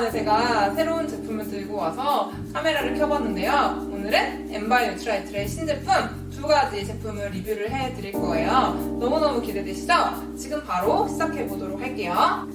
오랜만에 제가 새로운 제품을 들고 와서 카메라를 켜봤는데요. 오늘은 엠바이 뉴트라이트의 신제품 두 가지 제품을 리뷰를 해드릴 거예요. 너무너무 기대되시죠? 지금 바로 시작해보도록 할게요.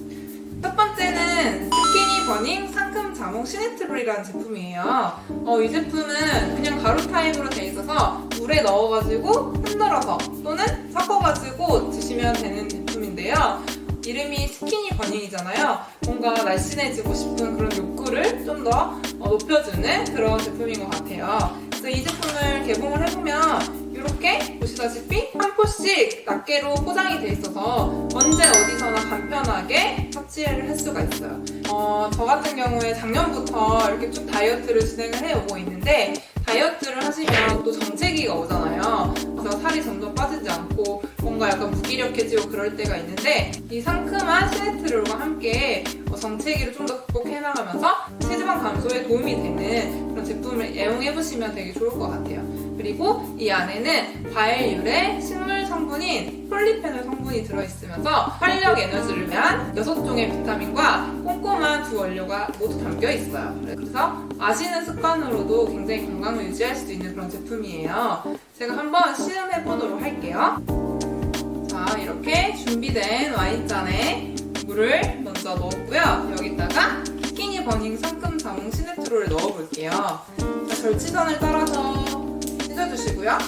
첫 번째는 스키니 버닝 상큼 자몽 시네트롤이라는 제품이에요. 어, 이 제품은 그냥 가루 타입으로 돼 있어서 물에 넣어가지고 흔들어서 또는 섞어가지고 드시면 되는 제품인데요. 이름이 스키니 버닝이잖아요. 뭔가 날씬해지고 싶은 그런 욕구를 좀 더 높여주는 그런 제품인 것 같아요. 그래서 이 제품을 개봉을 해보면 이렇게 보시다시피 한 포씩 낱개로 포장이 돼 있어서 언제 어디서나 간편하게 섭취를 할 수가 있어요. 어, 저 같은 경우에 작년부터 이렇게 쭉 다이어트를 진행을 해오고 있는데 다이어트를 하시면 또 정체기가 오잖아요. 그래서 살이 점점 빠지지 않고 뭔가 약간 무기력해지고 그럴 때가 있는데 이 상큼한 시네트롤과 함께 어, 정체기를 좀 더 극복해 나가면서 체지방 감소에 도움이 되는 그런 제품을 애용해보시면 되게 좋을 것 같아요. 그리고 이 안에는 과일 유래 식물 성분인 폴리페놀 성분이 들어있으면서 활력 에너지를 위한 6종의 비타민과 꼼꼼한 두 원료가 모두 담겨 있어요. 그래서 마시는 습관으로도 굉장히 건강을 유지할 수 있는 그런 제품이에요. 제가 한번 시음해 보도록 할게요. 자, 이렇게 준비된 와인잔에 물을 먼저 넣었고요. 여기다가 스키니 버닝 상큼 자몽 시네트롤을 넣어볼게요. 자, 절치선을 따라서 찢어주시고요.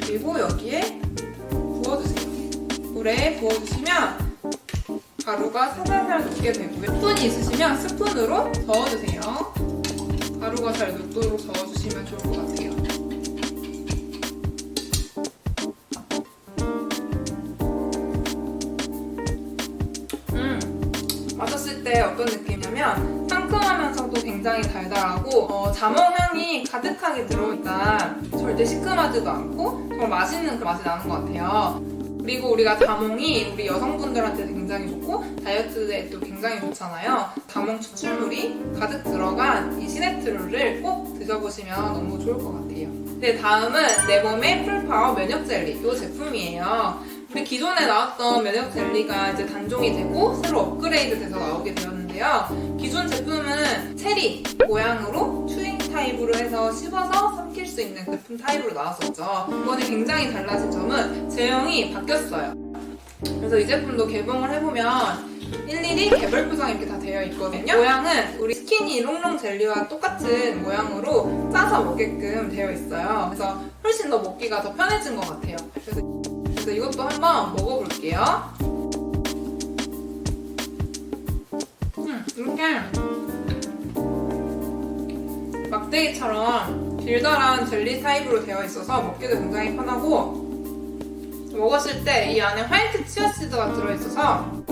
그리고 여기에 부어주세요. 물에 부어주시면 가루가 살살살 녹게 되고요. 스푼이 있으시면 스푼으로 저어주세요. 가루가 잘 녹도록 저어주시면 좋을 것 같아요. 마셨을 때 어떤 느낌이냐면 상큼하면서도 굉장히 달달하고 어, 자몽향이 가득하게 들어있다. 절대 시큼하지도 않고 정말 맛있는 그 맛이 나는 것 같아요. 그리고 우리가 자몽이 우리 여성분들한테 굉장히 좋고 다이어트에도 굉장히 좋잖아요. 자몽 추출물이 가득 들어간 이 시네트롤을 꼭 드셔보시면 너무 좋을 것 같아요. 네, 다음은 내 몸의 풀파워 면역 젤리 이 제품이에요. 우리 기존에 나왔던 면역 젤리가 이제 단종이 되고 새로 업그레이드 돼서 나오게 되었는데요. 기존 제품은 체리 모양으로 추잉 타입으로 해서 씹어서 삼킬 수 있는 제품 타입으로 나왔었죠. 이번에 굉장히 달라진 점은 제형이 바뀌었어요. 그래서 이 제품도 개봉을 해보면 일일이 개별 포장 이렇게 다 되어 있거든요. 모양은 우리 스키니 롱롱 젤리와 똑같은 모양으로 짜서 먹게끔 되어 있어요. 그래서 훨씬 더 먹기가 더 편해진 것 같아요. 그래서, 그래서 이것도 한번 먹어볼게요. 음, 이렇게 막대기처럼 길다란 젤리 타입으로 되어 있어서 먹기도 굉장히 편하고 먹었을 때 이 안에 화이트 치아시드가 들어있어서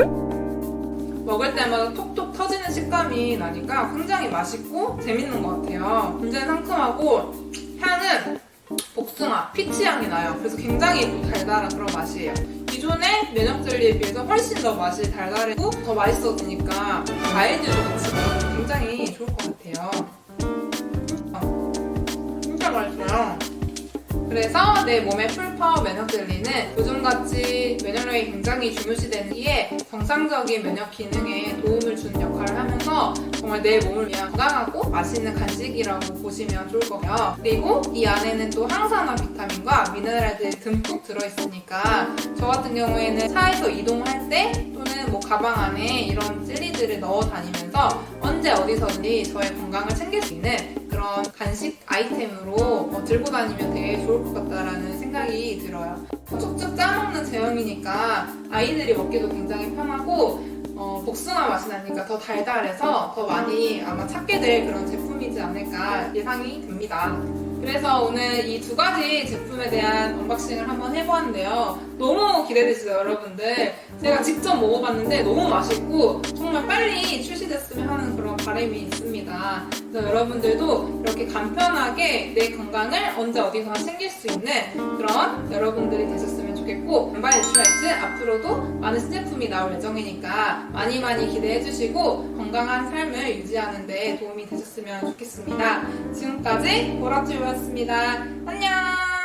먹을 때마다 톡톡 터지는 식감이 나니까 굉장히 맛있고 재밌는 것 같아요. 굉장히 상큼하고 향은 복숭아, 피치 향이 나요. 그래서 굉장히 또 달달한 그런 맛이에요. 기존의 면역 젤리에 비해서 훨씬 더 맛이 달달하고 더 맛있어지니까 과일들도 그래서 내 몸의 풀파워 면역 젤리는 요즘같이 면역력이 굉장히 중요시되는 시기에 정상적인 면역 기능에 도움을 주는 역할을 하면서 정말 내 몸을 위한 건강하고 맛있는 간식이라고 보시면 좋을 거고요. 그리고 이 안에는 또 항산화 비타민과 미네랄들이 듬뿍 들어있으니까 저 같은 경우에는 차에서 이동할 때 또는 뭐 가방 안에 이런 젤리들을 넣어 다니면서 언제 어디서든지 저의 건강을 챙길 수 있는 그런 간식 아이템으로 어, 들고 다니면 되게 좋을 것 같다라는 생각이 들어요. 쭉쭉 짜먹는 제형이니까 아이들이 먹기도 굉장히 편하고 어, 복숭아 맛이 나니까 더 달달해서 더 많이 아마 찾게 될 그런 제품이지 않을까 예상이 됩니다. 그래서 오늘 이 두 가지 제품에 대한 언박싱을 한번 해보았는데요. 너무 기대되시죠, 여러분들? 제가 직접 먹어봤는데 너무 맛있고 정말 빨리 출시됐으면 하는 그런 바람이 있습니다. 그래서 여러분들도 이렇게 간편하게 내 건강을 언제 어디서나 챙길 수 있는 그런 여러분들이 되셨으면 좋겠 고 엠바이 뉴트라이트 앞으로도 많은 신제품이 나올 예정이니까 많이 많이 기대해 주시고 건강한 삶을 유지하는 데 도움이 되셨으면 좋겠습니다. 지금까지 보라튜브였습니다. 안녕!